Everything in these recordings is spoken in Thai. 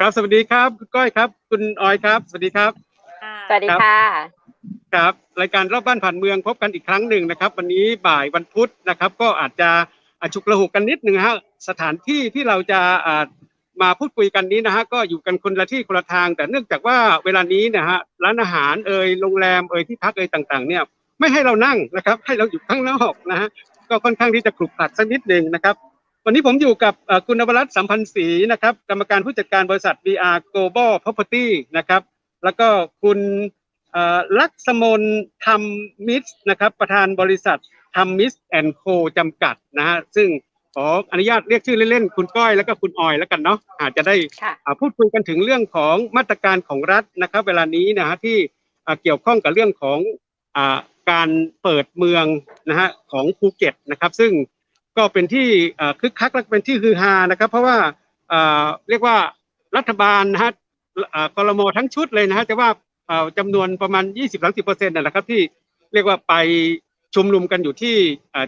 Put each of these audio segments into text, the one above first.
ครับสวัสดีครับคุณก้อยครับ คุณออยครับ สวัสดีครับสวัสดีค่ะครับรายการรอบบ้านผ่านเมืองพบกันอีกครั้งหนึ่งนะครับ วันนี้บ่ายวันพุธนะครับ ก็อาจจะอะฉุกระหุกกันนิดหนึ่งฮะสถานที่ที่เราจะอ่ามาพูดคุยกันนี้นะฮะก็อยู่กันคนละที่คนละทาง แต่เนื่องจากว่าเวลานี้นะฮะร้านอาหารเอ่ยโรงแรมเอ่ยที่พักเอ่ยต่างๆ เนี่ยไม่ให้เรานั่งนะครับ ให้เราอยู่ข้างนอกนะฮะก็ค่อนข้างที่จะขรุกขลักสักนิดหนึ่งนะครับ วันนี้ผมอยู่กับเอ่อคุณนวรัตน์สัมพันธ์ศรีนะครับ กรรมการผู้จัดการบริษัท VR Global Property นะครับ แล้วก็คุณเอ่อลักษมนธรรมมิตรนะครับ ประธานบริษัทธรรมมิตรแอนโคจำกัดนะฮะซึ่งขออนุญาตเรียกชื่อเล่นๆคุณก้อยแล้วก็คุณออยแล้วกันเนาะอาจจะได้ค่ะอ่าพูดคุยกันถึงเรื่องของมาตรการของรัฐนะครับ เวลานี้นะฮะที่อ่าเกี่ยวข้องกับเรื่องของอ่าการเปิดเมืองนะฮะของภูเก็ตนะครับ ซึ่ง ก็เป็นที่คึกคักและเป็นที่ฮือฮานะครับ เพราะว่าเรียกว่ารัฐบาลนะฮะอ่ากรมทั้งชุดเลยนะฮะแต่ว่าอ่าจำนวนประมาณ 20-30%เปอร์เซ็นต์นะครับที่เรียกว่าไปชุมนุมกันอยู่ที่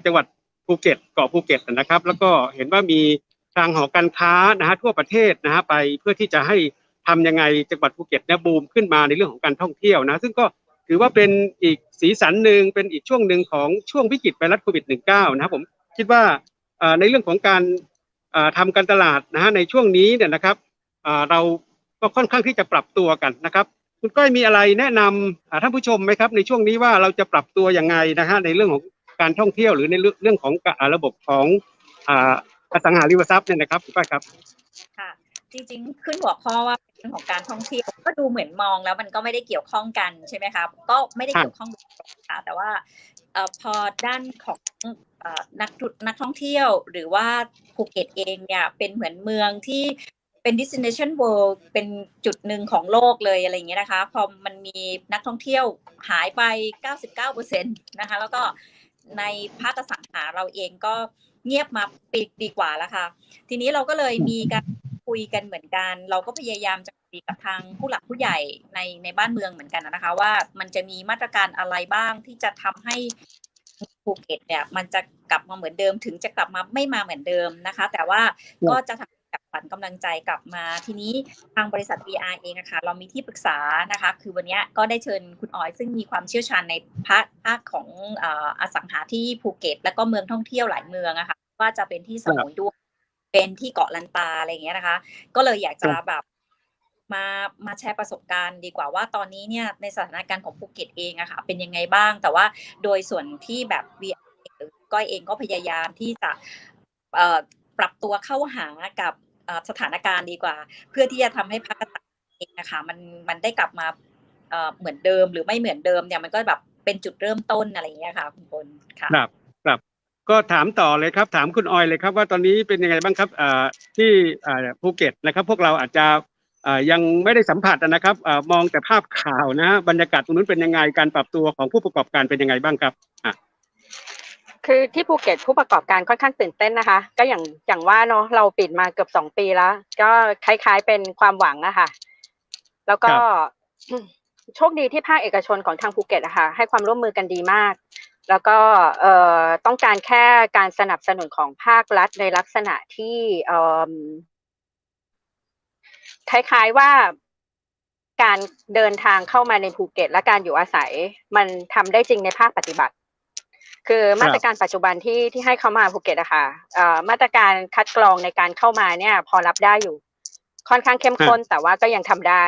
จังหวัดภูเก็ตเกาะภูเก็ตนะครับ แล้วก็เห็นว่ามีทางหอการค้านะฮะทั่วประเทศนะฮะไปเพื่อที่จะให้ทำยังไงจังหวัดภูเก็ตเนี่ยบูมขึ้นมาในเรื่องของการท่องเที่ยวนะ ซึ่งก็ถือว่าเป็นอีกสีสันหนึ่งเป็นอีกช่วงหนึ่งของช่วงวิกฤตไวรัสโควิด -19 นะครับผม คิดว่าในเรื่องของการเอ่อทำการตลาดนะฮะในช่วงนี้เนี่ยนะครับเราก็ค่อนข้างที่จะปรับตัวกันนะครับ คุณก้อยมีอะไรแนะนำท่านผู้ชมไหมครับ ในช่วงนี้ว่าเราจะปรับตัวยังไงนะฮะในเรื่องของการท่องเที่ยวหรือในเรื่องของระบบของอสังหาริมทรัพย์เนี่ยนะครับคุณป้าครับค่ะจริงๆ ขึ้นหัวข้อว่าเรื่องของการท่องเที่ยวก็ดูเหมือนมองแล้วมันก็ไม่ได้เกี่ยวข้องกันใช่ไหมคะก็ไม่ได้เกี่ยวข้องค่ะแต่ว่าพอด้านของ นักธุนักท่องเที่ยว หรือว่าภูเก็ตเองเนี่ยเป็นเหมือนเมืองที่เป็น destination world เป็นจุดหนึ่งของโลกเลยอะไรอย่างเงี้ยนะคะ พอมันมีนักท่องเที่ยวหายไป 99%นะคะ แล้วก็ในภาคสังหาเราเองก็เงียบมาปีปีกว่าแล้วค่ะ ทีนี้เราก็เลยมีการคุยกันเหมือนกัน เราก็พยายามจะคุยกับทางผู้หลักผู้ใหญ่ในในบ้านเมืองเหมือนกันนะคะ ว่ามันจะมีมาตรการอะไรบ้างที่จะทำให้ ภูเก็ตเนี่ยมันจะกลับมาเหมือนเดิม ถึงจะกลับมาไม่มาเหมือนเดิมนะคะ แต่ว่าก็จะทำให้กับขวัญกำลังใจกลับมา ทีนี้ทางบริษัท VR เองนะคะเรามีที่ปรึกษานะคะ คือวันเนี้ยก็ได้เชิญคุณออย ซึ่งมีความเชี่ยวชาญในภาคภาคของเอ่ออสังหาที่ภูเก็ต แล้วก็เมืองท่องเที่ยวหลายเมืองอะค่ะว่าจะเป็นที่สมุยด้วยเป็นที่เกาะลันตาอะไรอย่างเงี้ยนะคะ ก็เลยอยากจะครับแบบ มามาแชร์ประสบการณ์ดีกว่าว่าตอนนี้เนี่ยในสถานการณ์ของภูเก็ตเองอะค่ะเป็นยังไงบ้าง แต่ว่าโดยส่วนที่แบบ VR หรือก้อยเองก็พยายามที่จะปรับตัวเข้าหากับสถานการณ์ดีกว่า เพื่อที่จะทำให้ภาคต่างเองนะคะมันมันได้กลับมาเหมือนเดิมหรือไม่เหมือนเดิมเนี่ยมันก็แบบเป็นจุดเริ่มต้นอะไรอย่างเงี้ยค่ะคุณพลค่ะครับครับก็ถามต่อเลยครับ ถามคุณออยเลยครับ ว่าตอนนี้เป็นยังไงบ้างครับที่ภูเก็ตนะครับ พวกเราอาจจะ ยังไม่ได้สัมผัสนะครับอ่ามองแต่ภาพข่าวนะฮะบรรยากาศตรงนู้นเป็นยังไงการปรับตัวของผู้ประกอบการเป็นยังไงบ้างครับอะคือที่ภูเก็ตผู้ประกอบการค่อนข้างตื่นเต้นนะคะ ก็อย่างอย่างว่าเนาะเราปิดมาเกือบสองปีแล้ว ก็คล้าย ๆเป็นความหวังอะค่ะแล้วก็โชคดีที่ภาคเอกชนของทางภูเก็ตอะค่ะให้ความร่วมมือกันดีมาก แล้วก็เอ่อต้องการแค่การสนับสนุนของภาครัฐในลักษณะที่เอ่อ คล้าย ๆว่าการเดินทางเข้ามาในภูเก็ต และการอยู่อาศัย มันทำได้จริงในภาคปฏิบัติ คือมาตรการปัจจุบันที่ที่ให้เข้ามาภูเก็ตอะค่ะเอ่อมาตรการคัดกรองในการเข้ามาเนี่ย พอรับได้อยู่ ค่อนข้างเข้มข้นแต่ว่าก็ยังทำได้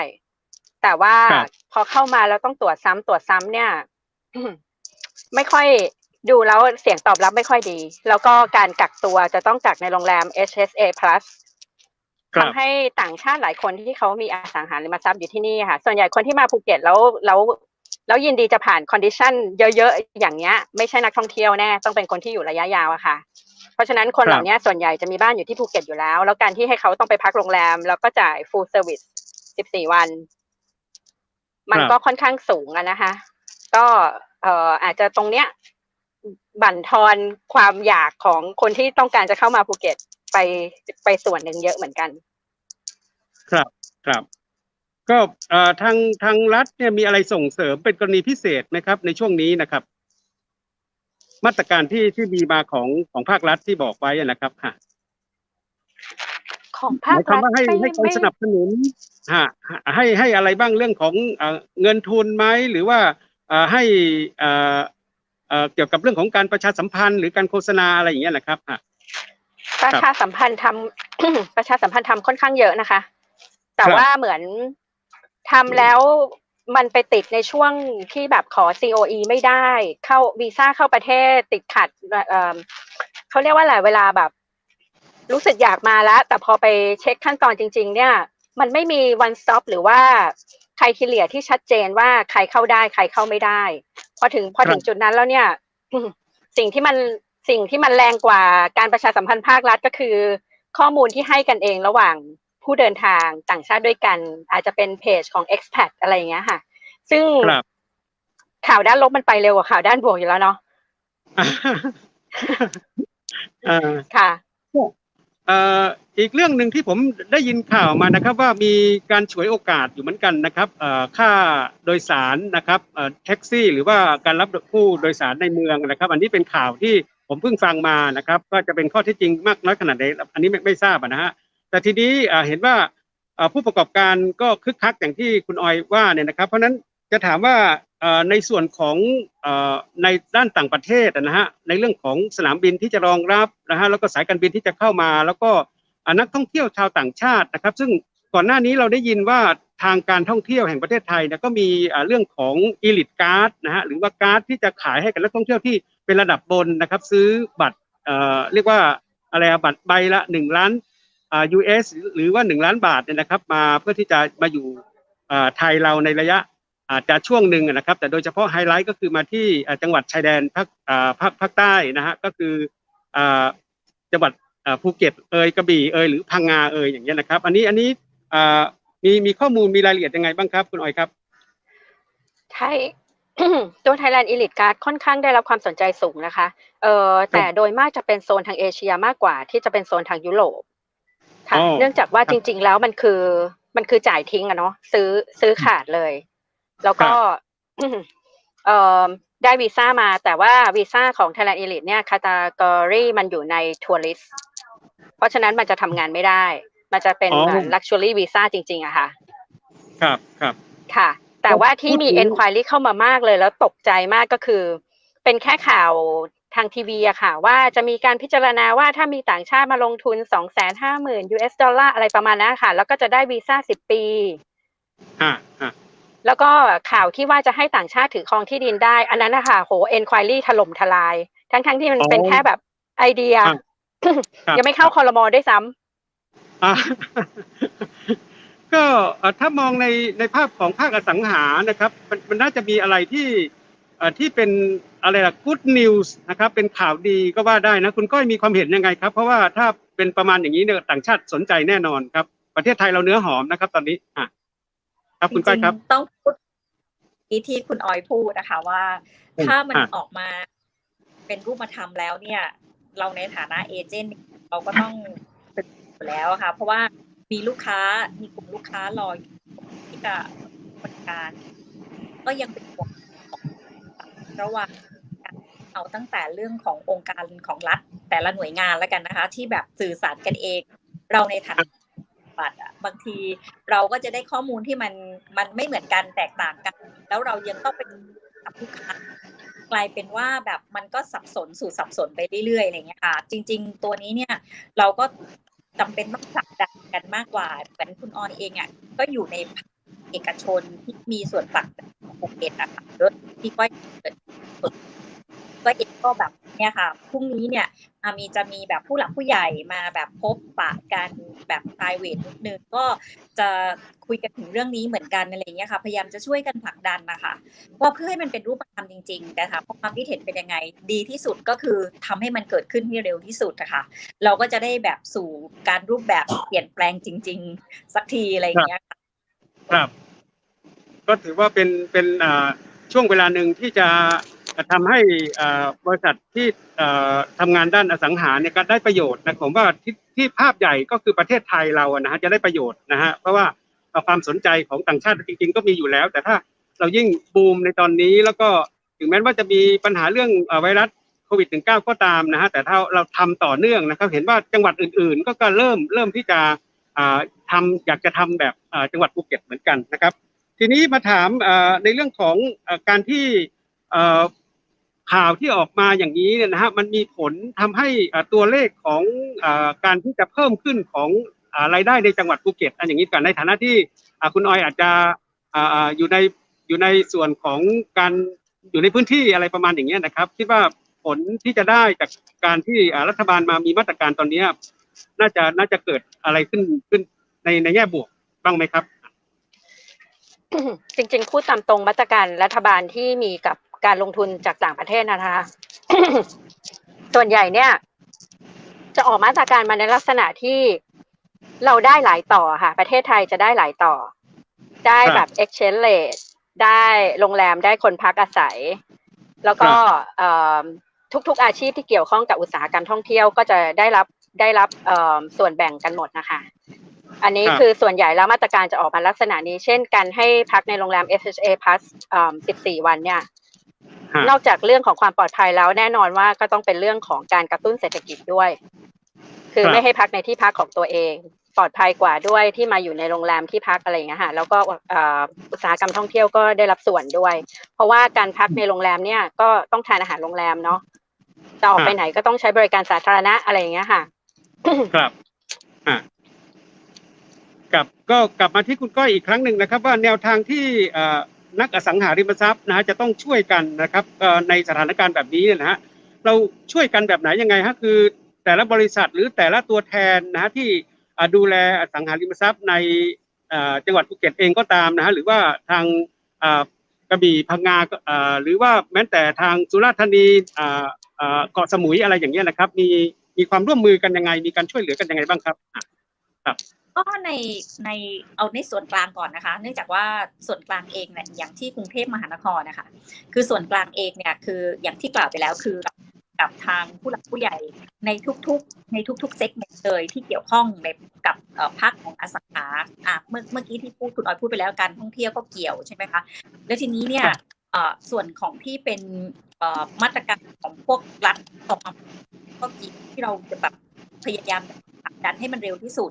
แต่ว่าครับพอเข้ามาแล้วต้องตรวจซ้ำตรวจซ้ำเนี่ย ไม่ค่อยดูแล้วเสียงตอบรับไม่ค่อยดี แล้วก็การกักตัวจะต้องกักในโรงแรม HSA plus ครับ ทำให้ต่างชาติหลายคนที่เขามีอสังหาริมทรัพย์อยู่ที่นี่ค่ะ ส่วนใหญ่คนที่มาภูเก็ตแล้วแล้วแล้วยินดีจะผ่านคอนดิชันเยอะๆ อย่างเงี้ย ไม่ใช่นักท่องเที่ยวแน่ ต้องเป็นคนที่อยู่ระยะยาวอะค่ะ เพราะฉะนั้นคนเหล่านี้ส่วนใหญ่จะมีบ้านอยู่ที่ภูเก็ตอยู่แล้ว แล้วการที่ให้เขาต้องไปพักโรงแรม แล้วก็จ่าย full service 14วัน มันก็ค่อนข้างสูงอะนะคะ ก็เอ่ออาจจะตรงเนี้ย บั่นทอนความอยากของคนที่ต้องการจะเข้ามาภูเก็ต ไปไปส่วนหนึ่งเยอะเหมือนกัน ครับครับ ก็เอ่อทางทางรัฐเนี่ยมีอะไรส่งเสริมเป็นกรณีพิเศษไหมครับ ในช่วงนี้นะครับ มาตรการที่ที่มีมาของของภาครัฐที่บอกไว้อะนะครับค่ะขของหภาคมายความรัฐว่าให้ไม่ให้การไม่สนับสนุนฮะให้ให้อะไรบ้างเรื่องของเอ่อเงินทุนไหมหรือว่าเอ่อให้เอ่อเอ่อเกี่ยวกับเรื่องของการประชาสัมพันธ์ หรือการโฆษณาอะไรอย่างเงี้ยนะครับฮะ ประชาสัมพันธ์ทำ ประชาสัมพันธ์ทำค่อนข้างเยอะนะคะ แต่ครับว่าเหมือนทำแล้วมันไปติดในช่วงที่แบบขอ COE ไม่ได้ เข้าวีซ่าเข้าประเทศติดขัดเอ่อเขาเรียกว่าอะไรเวลาแบบ รู้สึกอยากมาแล้ว แต่พอไปเช็คขั้นตอนจริง ๆ เนี่ย มันไม่มี one stop หรือว่าใครทีเลียที่ชัดเจนว่าใครเข้าได้ ใครเข้าไม่ได้ พอถึงพอถึงจุดนั้นแล้วเนี่ย สิ่งที่มัน สิ่งที่มันแรงกว่าการประชาสัมพันธ์ภาครัฐก็คือ ข้อมูลที่ให้กันเองระหว่างผู้เดินทางต่างชาติด้วยกัน อาจจะเป็นเพจของ expat อะไรอย่างเงี้ยค่ะ ซึ่งครับข่าวด้านลบมันไปเร็วกว่าข่าวด้านบวกอยู่แล้วเนาะเอ่อค่ะเอ่ออีกเรื่องหนึ่งที่ผมได้ยินข่าวมานะครับ ว่ามีการฉวยโอกาสอยู่เหมือนกันนะครับเอ่อค่าโดยสารนะครับเอ่อแท็กซี่ หรือว่าการรับผู้โดยสารในเมืองนะครับ อันนี้เป็นข่าวที่ ผมเพิ่งฟังมานะครับ ก็จะเป็นข้อเท็จจริงมากน้อยขนาดไหนอันนี้ไม่ไม่ทราบนะฮะแต่ทีนี้เห็นว่าผู้ประกอบการก็คึกคักอย่างที่คุณออยว่าเนี่ยนะครับ เพราะนั้นจะถามว่าในส่วนของในด้านต่างประเทศนะฮะในเรื่องของสนามบินที่จะรองรับนะฮะแล้วก็สายการบินที่จะเข้ามา แล้วก็นักท่องเที่ยวชาวต่างชาตินะครับ ซึ่งก่อนหน้านี้เราได้ยินว่าทางการท่องเที่ยวแห่งประเทศไทยเนี่ยก็มีเรื่องของ elite card นะฮะหรือว่าการ์ดที่จะขายให้กับนักท่องเที่ยวที่ เป็นระดับบนนะครับ ซื้อบัตรเอ่อเรียกว่าอะไรบัตรใบละหนึ่งล้านอ่า US หรือว่าหนึ่งล้านบาทเนี่ยนะครับ มาเพื่อที่จะมาอยู่อ่าไทยเราในระยะอาจจะช่วงหนึ่งนะครับ แต่โดยเฉพาะไฮไลท์ก็คือมาที่จังหวัดชายแดนภาคภาคภาคใต้นะฮะก็คืออจังหวัดภูเก็ตเอยกระบี่เอยหรือพังงาเอยอย่างเงี้ยนะครับ อันนี้อันนี้มีมีข้อมูลมีรายละเอียดยังไงบ้างครับ คุณออยครับไทย ตัว Thailand Elite Card ค่อนข้างได้รับความสนใจสูงนะคะ เอ่อแต่โดยมากจะเป็นโซนทางเอเชียมากกว่าที่จะเป็นโซนทางยุโรปค่ะอ๋อเนื่องจากว่าครับจริง ๆ แล้วมันคือมันคือจ่ายทิ้งอะเนาะซื้อซื้อขาดเลย แล้วก็เอ่อได้วีซ่ามา แต่ว่าวีซ่าของ Thailand Elite เนี่ยคาตากรีมันอยู่ในทัวริสเพราะฉะนั้นมันจะทำงานไม่ได้ มันจะเป็นอ๋อเหมือน luxury visa จริง ๆอะค่ะ ครับครับค่ะ แต่ว่าที่มีพูดถึง enquiry เข้ามามากเลยแล้วตกใจมากก็คือ เป็นแค่ข่าวทางทีวีอะค่ะ ว่าจะมีการพิจารณาว่าถ้ามีต่างชาติมาลงทุน 250,000 US ดอลลาร์อะไรประมาณนั้นค่ะ แล้วก็จะได้วีซ่า 10 ปีอ่าอ่าแล้วก็ข่าวที่ว่าจะให้ต่างชาติถือครองที่ดินได้ อันนั้นนะคะโห enquiry ถล่มทลาย ทั้งๆที่มันเป็นแค่แบบไอเดียครับยังไม่เข้าคอรมอด้วยซ้ำอ่า ก็เอ่อถ้ามองในในภาพของภาคอสังหานะครับ มันมันน่าจะมีอะไรที่เอ่อที่เป็นอะไรล่ะ good news นะครับ เป็นข่าวดีก็ว่าได้นะ คุณก้อยมีความเห็นยังไงครับ เพราะว่าถ้าเป็นประมาณอย่างนี้เนี่ยต่างชาติสนใจแน่นอนครับ ประเทศไทยเราเนื้อหอมนะครับ ตอนนี้อะครับคุณก้อยครับจงๆต้องพูดที่ที่คุณออยพูดนะคะว่าอืมถ้ามันอะออกมาเป็นรูปธรรมแล้วเนี่ย เราในฐานะเอเจนต์เราก็ต้องตื่นอยู่แล้วอะค่ะ เพราะว่า มีลูกค้ามีกลุ่มลูกค้ารออยู่ที่จะบริการ ก็ยังเป็นห่วงระหว่างเอาตั้งแต่เรื่องขององค์การของรัฐแต่ละหน่วยงานแล้วกันนะคะ ที่แบบสื่อสารกันเอง เราในฐานะบัตรอะบางทีเราก็จะได้ข้อมูลที่มันมันไม่เหมือนกันแตกต่างกัน แล้วเรายังต้องไปกับลูกค้ากลายเป็นว่าแบบมันก็สับสนสู่สับสนไปเรื่อยๆอะไรเงี้ยค่ะ จริง ๆ ตัวนี้เนี่ยเราก็ จำเป็นต้องผลักดันกันมากกว่าเหมือนคุณออยเองอะก็อยู่ในภาคเอกชนที่มีส่วนผลักดันของภูเก็ตอะค่ะรถที่ก้อยเกิดก็เองก็แบบเนี่ยค่ะพรุ่งนี้เนี่ย มีจะมีแบบผู้หลักผู้ใหญ่มาแบบพบปะกันแบบ p r i v a t นิดนึงก็จะคุยกันถึงเรื่องนี้เหมือนกันอะไรเงี้ยค่ะพยายามจะช่วยกันผลักดันนะคะว่าเพื่อให้มันเป็นรูปธรรมจริง ๆ แต่ถามว่าความคิดเห็นเป็นยังไงดีที่สุดก็คือทำให้มันเกิดขึ้นให้เร็วที่สุดนะคะเราก็จะได้แบบสู่การรูปแบบเปลี่ยนแปลงจริง ๆ สักทีอะไรอย่างเงี้ยค่ะครับ ก็ถือว่าเป็นเป็นอ่าช่วงเวลาหนึ่งที่จะ ทำให้บริษัทที่อ่าทำงานด้านอสังหาเนี่ยก็ได้ประโยชน์นะผมว่าที่ที่ภาพใหญ่ก็คือประเทศไทยเรานะฮะจะได้ประโยชน์นะฮะเพราะว่าความสนใจของต่างชาติจริง ๆ ก็มีอยู่แล้ว แต่ถ้าเรายิ่งบูมในตอนนี้แล้วก็ถึงแม้ว่าจะมีปัญหาเรื่องอไวรัสโควิด -19 ก็ตามนะฮะแต่ถ้าเราทำต่อเนื่องนะครับเห็นว่าจังหวัดอื่น ๆ ก็ก็เริ่มเริ่มที่จะอ่าทำอยากจะทำแบบจังหวัดภูเก็ตเหมือนกันนะครับ ทีนี้มาถามในเรื่องของการที่ ข่าวที่ออกมาอย่างนี้เนี่ยนะฮะมันมีผลทำให้ตัวเลขของอการที่จะเพิ่มขึ้นของอ่ารายได้ในจังหวัดภูเก็ตอันอย่างนี้ก่อนในฐานะที่คุณออยอาจจะออยู่ในอยู่ในส่วนของการอยู่ในพื้นที่อะไรประมาณอย่างเงี้ยนะครับ คิดว่าผลที่จะได้จากการที่รัฐบาลมามีมาตรการตอนนี้น่าจะน่าจะเกิดอะไรขึ้นขึ้นในในแง่บวกบ้างไหมครับจริงๆพูดตามตรงมาตรการรัฐบาลที่มีกับ การลงทุนจากต่างประเทศนะคะส่วนใหญ่เนี่ย จะออกมาตรการมาในลักษณะที่เราได้หลายต่อค่ะ ประเทศไทยจะได้หลายต่อ ได้ครับแบบ exchange rate ได้โรงแรมได้คนพักอาศัย แล้วก็เอิ่มทุกๆอาชีพที่เกี่ยวข้องกับอุตสาหกรรมท่องเที่ยวก็จะได้รับได้รับเอิ่มส่วนแบ่งกันหมดนะคะ อันนี้ครับคือส่วนใหญ่แล้วมาตรการจะออกมาลักษณะนี้ เช่นการให้พักในโรงแรม FHA Plus เอิ่ม14 วันเนี่ยฮะ นอกจากเรื่องของความปลอดภัยแล้วแน่นอนว่าก็ต้องเป็นเรื่องของการกระตุ้นเศรษฐกิจด้วย คือครับไม่ให้พักในที่พักของตัวเอง ปลอดภัยกว่าด้วยที่มาอยู่ในโรงแรมที่พักอะไรอย่างเงี้ยค่ะแล้วก็เอ่ออุตสาหกรรมท่องเที่ยวก็ได้รับส่วนด้วย เพราะว่าการพักในโรงแรมเนี่ยก็ต้องทานอาหารโรงแรมเนาะจะออกไปไหนก็ต้องใช้บริการสาธารณะอะไรอย่างเงี้ยค่ะ ครับอ่ากลับก็กลับมาที่คุณก้อยอีกครั้งหนึ่งนะครับ ว่าแนวทางที่เอ่อ นักอสังหาริมทรัพย์นะฮะจะต้องช่วยกันนะครับในสถานการณ์แบบนี้นะฮะเราช่วยกันแบบไหนยังไงฮะคือ แต่ละบริษัทหรือแต่ละตัวแทนนะฮะที่ดูแลอสังหาริมทรัพย์ในจังหวัดภูเก็ตเองก็ตามนะฮะหรือว่าทางกระบี่พังงาหรือว่าแม้แต่ทางสุราษฎร์ธานีเกาะสมุยอะไรอย่างเงี้ยนะครับ มีมีความร่วมมือกันยังไง มีการช่วยเหลือกันยังไงบ้างครับอะ ก็ในในเอาในส่วนกลางก่อนนะคะ เนื่องจากว่าส่วนกลางเองเนี่ยอย่างที่กรุงเทพมหานครนะคะ คือส่วนกลางเองเนี่ยคืออย่างที่กล่าวไปแล้วคือกับกับทางผู้หลักผู้ใหญ่ในทุกๆ ในทุกๆเซกเมนต์เลยที่เกี่ยวข้องในกับเอ่อภาคของอสังหาอะเมื่อเมื่อกี้ที่พูดคุณออยพูดไปแล้วการท่องเที่ยวก็เกี่ยวใช่ไหมคะแล้วทีนี้เนี่ยครับเอ่อส่วนของที่เป็นเอ่อมาตรการของพวกรัฐออกมาก็เกี่ยวที่เราจะแบบ พยายามผลักดันให้มันเร็วที่สุด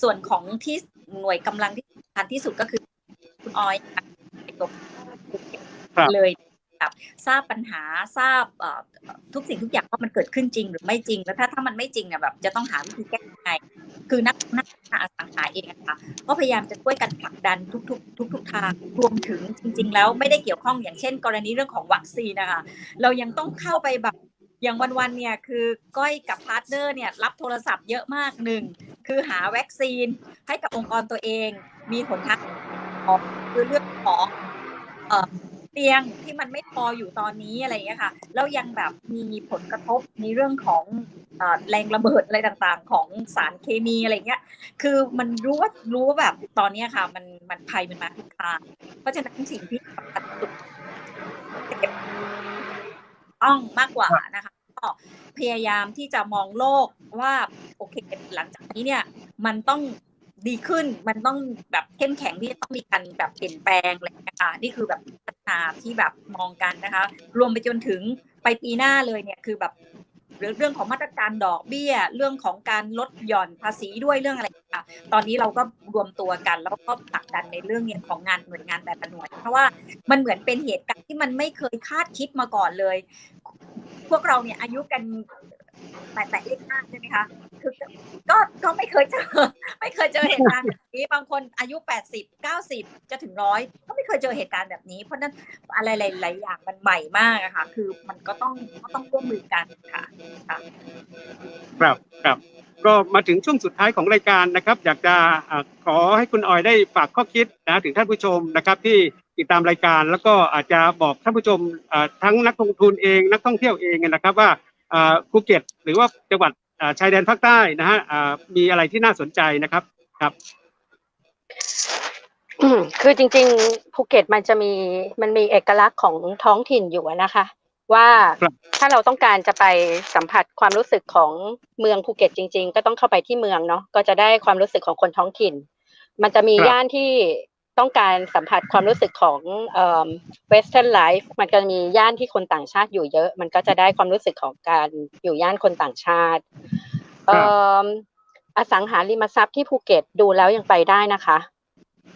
ส่วนของที่หน่วยกำลังที่สำคัญที่สุดก็คือคุณออยเป็นตัวครับเลยแบบทราบปัญหาทราบเอ่อทุกสิ่งทุกอย่างว่ามันเกิดขึ้นจริงหรือไม่จริง แล้วถ้าถ้ามันไม่จริงเนี่ยแบบจะต้องหาวิธีแก้ยังไงคือนักนักอสังหาเองอะค่ะก็พยายามจะช่วยกันผลักดันทุก ๆ ทุกๆทางรวมถึงจริง ๆ แล้วไม่ได้เกี่ยวข้องอย่างเช่น กรณีเรื่องของวัคซีนนะคะเรายังต้องเข้าไปแบบ อย่างวันๆเนี่ยคือก้อยกับพาร์ทเนอร์เนี่ยรับโทรศัพท์เยอะมากหนึ่งคือหาวัคซีนให้กับองค์กรตัวเอง มีหนทางของคือเรื่องของเอ่อเตียงที่มันไม่พออยู่ตอนนี้อะไรอย่างเงี้ยค่ะแล้วยังแบบมีผลกระทบในเรื่องของอแรงระเบิดอะไรต่างๆ ของสารเคมีอะไรเงี้ย คือมันรู้ว่ารู้ว่าแบบตอนนี้ค่ะ มันมันภัยมันมาทุกทางเพราะฉะนั้นสิ่งที่สำคัญที่สุด ต้องมากกว่านะคะก็พยายามที่จะมองโลกว่าโอเคหลังจากนี้เนี่ยมันต้องดีขึ้นมันต้องแบบเข้มแข็งที่จะต้องมีการแบบเปลี่ยนแปลงอะไรอย่างเงี้ยค่ะนี่คือแบบพัฒนาที่แบบมองกันนะคะ รวมไปจนถึงไปปีหน้าเลยเนี่ยคือแบบ หรือเรื่องของมาตรการดอกเบี้ย เรื่องของการลดหย่อนภาษีด้วยเรื่องอะไรค่ะตอนนี้เราก็รวมตัวกัน แล้วก็ผลักดันในเรื่องเนี้ยของงานหน่วยงานแต่ละหน่วย เพราะว่ามันเหมือนเป็นเหตุการณ์ที่มันไม่เคยคาดคิดมาก่อนเลย พวกเราเนี่ยอายุกันแต่แต่เลขห้าใช่ไหมคะ คือก็ก็ไม่เคยเจอ ไม่เคยเจอเหตุการณ์แบบนี้บางคนอายุแปดสิบเก้าสิบจะถึงร้อยก็ไม่เคยเจอเหตุการณ์แบบนี้ เพราะนั้นอะไรหลายๆอย่างมันใหม่มากอะค่ะ คือมันก็ต้องก็ต้องร่วมมือกันค่ะครับครับก็มาถึงช่วงสุดท้ายของรายการนะครับ อยากจะขอให้คุณออยได้ฝากข้อคิดนะถึงท่านผู้ชมนะครับ ที่ติดตามรายการ แล้วก็อาจจะบอกท่านผู้ชมทั้งนักลงทุนเองนักท่องเที่ยวเองนะครับว่าภูเก็ตหรือว่าจังหวัด ชายแดนภาคใต้นะฮะอ่ามีอะไรที่น่าสนใจนะครับครับอืมคือจริงๆภูเก็ตมันจะมีมันมีเอกลักษณ์ของท้องถิ่นอยู่อะนะคะ ว่าครับถ้าเราต้องการจะไปสัมผัสความรู้สึกของเมืองภูเก็ตจริง ๆ ก็ต้องเข้าไปที่เมืองเนาะก็จะได้ความรู้สึกของคนท้องถิ่น มันจะมีครับย่านที่ ต้องการสัมผัสความรู้สึกของเอ่อ western life มันก็มีย่านที่คนต่างชาติอยู่เยอะ มันก็จะได้ความรู้สึกของการอยู่ย่านคนต่างชาติเอ่ออสังหาริมทรัพย์ที่ภูเก็ตดูแล้วยังไปได้นะคะ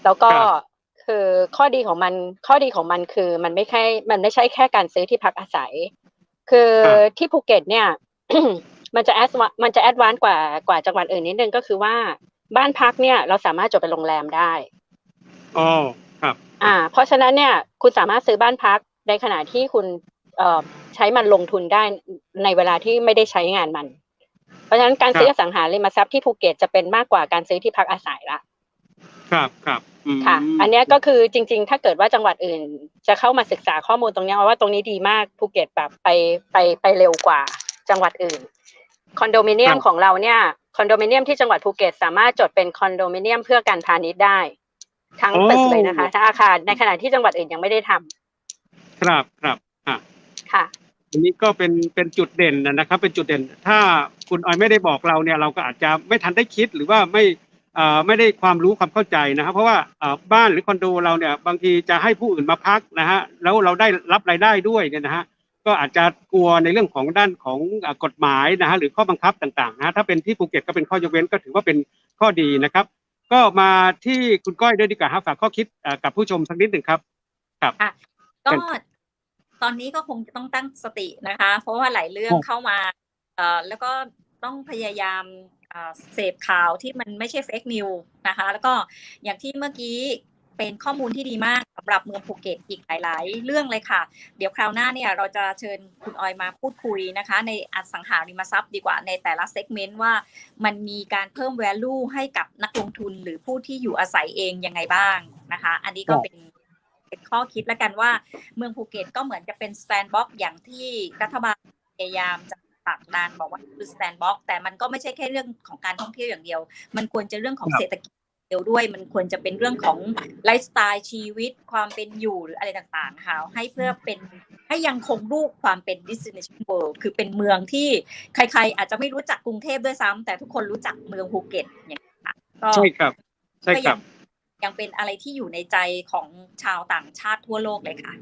แล้วก็ครับคือข้อดีของมันข้อดีของมันคือมันไม่แค่มันไม่ใช่แค่การซื้อที่พักอาศัย คือที่ภูเก็ตเนี่ย มันจะแอดมันจะแอดวานซ์กว่ากว่าจังหวัดอื่นนิดนึงก็คือว่าบ้านพักเนี่ยเราสามารถจดเป็นโรงแรมได้ อ๋อครับ อ่า เพราะฉะนั้นเนี่ยคุณสามารถซื้อบ้านพักในขณะที่คุณเอ่อใช้มันลงทุนได้ในเวลาที่ไม่ได้ใช้งานมัน เพราะฉะนั้นการซื้ออสังหาริมทรัพย์ที่ภูเก็ตจะเป็นมากกว่าการซื้อที่พักอาศัยละครับครับอืมค่ะ อันเนี้ยก็คือจริง ๆ ถ้าเกิดว่าจังหวัดอื่น จะเข้ามาศึกษาข้อมูลตรงเนี้ยว่าตรงนี้ดีมากภูเก็ตแบบไปไปไปเร็วกว่าจังหวัดอื่น คอนโดมิเนียมของเราเนี่ยคอนโดมิเนียมที่จังหวัดภูเก็ตสามารถจดเป็นคอนโดมิเนียมเพื่อการพาณิชย์ได้ ทั้งตึกเลยนะคะทั้งอาคารในขณะที่จังหวัดอื่นยังไม่ได้ทำครับครับอะค่ะอันนี้ก็เป็นเป็นจุดเด่นนะครับ เป็นจุดเด่น ถ้าคุณออยไม่ได้บอกเราเนี่ย เราก็อาจจะไม่ทันได้คิดหรือว่าไม่เอ่อไม่ได้ความรู้ความเข้าใจนะครับ เพราะว่าเอ่อบ้านหรือคอนโดเราเนี่ยบางทีจะให้ผู้อื่นมาพักนะฮะแล้วเราได้รับรายได้ด้วยเนี่ยนะฮะก็อาจจะกลัวในเรื่องของด้านของเอ่อกฎหมายนะฮะหรือข้อบังคับต่างๆนะฮะถ้าเป็นที่ภูเก็ตก็เป็นข้อยกเว้นก็ถือว่าเป็นข้อดีนะครับ ก็มาที่คุณก้อยด้วยดีกว่าครับฝากข้อคิดเอ่อกับผู้ชมสักนิดหนึ่งครับก็เป็นตอนนี้ก็คงจะต้องตั้งสตินะคะ เพราะว่าหลายเรื่องครับเข้ามาเอ่อแล้วก็ต้องพยายามเอ่อเสพข่าวที่มันไม่ใช่เฟกนิวนะคะ แล้วก็อย่างที่เมื่อกี้ เป็นข้อมูลที่ดีมากสำหรับเมืองภูเก็ตอีกหลาย ๆ เรื่องเลยค่ะ เดี๋ยวคราวหน้าเนี่ยเราจะเชิญคุณออยมาพูดคุยนะคะ ในอสังหาริมทรัพย์ดีกว่าในแต่ละเซกเมนต์ว่ามันมีการเพิ่ม value ให้กับนักลงทุนหรือผู้ที่อยู่อาศัยเองยังไงบ้างนะคะ อันนี้ก็ครับเป็นเป็นข้อคิดแล้วกันว่าเมืองภูเก็ตก็เหมือนจะเป็นสแตนด์บ็อกอย่างที่รัฐบาลพยายามจะผลักดันบอกว่าคือสแตนด์บ็อกแต่มันก็ไม่ใช่แค่เรื่องของการท่องเที่ยวอย่างเดียว มันควรจะเรื่องของครับเศรษฐกิจ เดียวด้วยมันควรจะเป็นเรื่องของไลฟ์สไตล์ชีวิตความเป็นอยู่หรืออะไรต่างๆค่ะให้เพื่อเป็นให้ยังคงรูปความเป็น destination world คือเป็นเมืองที่ใคร ๆ อาจจะไม่รู้จักกรุงเทพด้วยซ้ำแต่ทุกคนรู้จักเมืองภูเก็ตอย่างนี้ยค่ะก็ใช่ครับใช่ก็คยัรับงยังเป็นอะไรที่อยู่ในใจของชาวต่างชาติทั่วโลกเลยค่ะ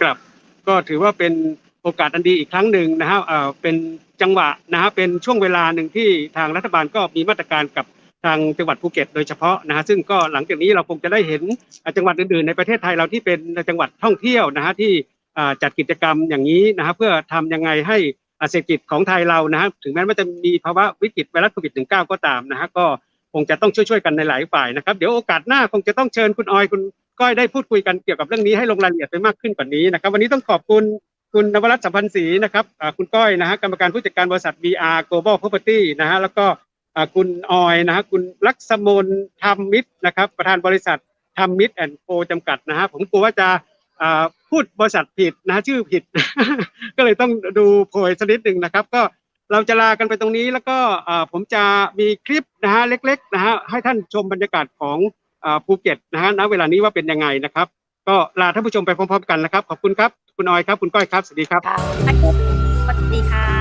ครับก็ถือว่าเป็นโอกาสอันดีอีกครั้งหนึ่งนะฮะเอ่อเป็นจังหวะนะฮะเป็นช่วงเวลาหนึ่งที่ทางรัฐบาลก็มีมาตรการกับ ทางจังหวัดภูเก็ตโดยเฉพาะนะฮะซึ่งก็หลังจากนี้เราคงจะได้เห็นจังหวัดอื่นๆในประเทศไทยเราที่เป็นจังหวัดท่องเที่ยวนะฮะที่จัดกิจกรรมอย่างนี้นะฮะเพื่อทำยังไงให้เศรษฐกิจของไทยเรานะฮะถึงแม้ว่าจะมีภาวะวิกฤตไวรัสโควิด -19 ก็ตามนะฮะก็คงจะต้องช่วยๆกันในหลายฝ่ายนะครับเดี๋ยวโอกาสหน้าคงจะต้องเชิญคุณออยคุณก้อยได้พูดคุยกันเกี่ยวกับเรื่องนี้ให้ลงรายละเอียดไปมากขึ้นกว่านี้นะครับ วันนี้ต้องขอบคุณคุณนวรัตน์สัมพันธ์ศรีนะครับคุณก้อยนะฮะกรรมการผู้จัดการบริษัท VR Global Property นะฮะแล้วก็ คุณออยนะฮะคุณลักษมนธรรมมิตรนะครับ ประธานบริษัทธรรมมิตรแอนด์โคจำกัดนะฮะผมกลัวว่าจะพูดบริษัทผิดนะฮะชื่อผิด ก็เลยต้องดูโพยสักนิดหนึ่งนะครับ ก็เราจะลากันไปตรงนี้แล้วก็ผมจะมีคลิปนะฮะเล็กๆนะฮะให้ท่านชมบรรยากาศของภูเก็ตนะฮะณเวลานี้ว่าเป็นยังไงนะครับ ก็ลาท่านผู้ชมไปพร้อมๆกันนะครับ ขอบคุณครับ คุณออยครับ คุณก้อยครับ สวัสดีครับสวัสดีค่ะ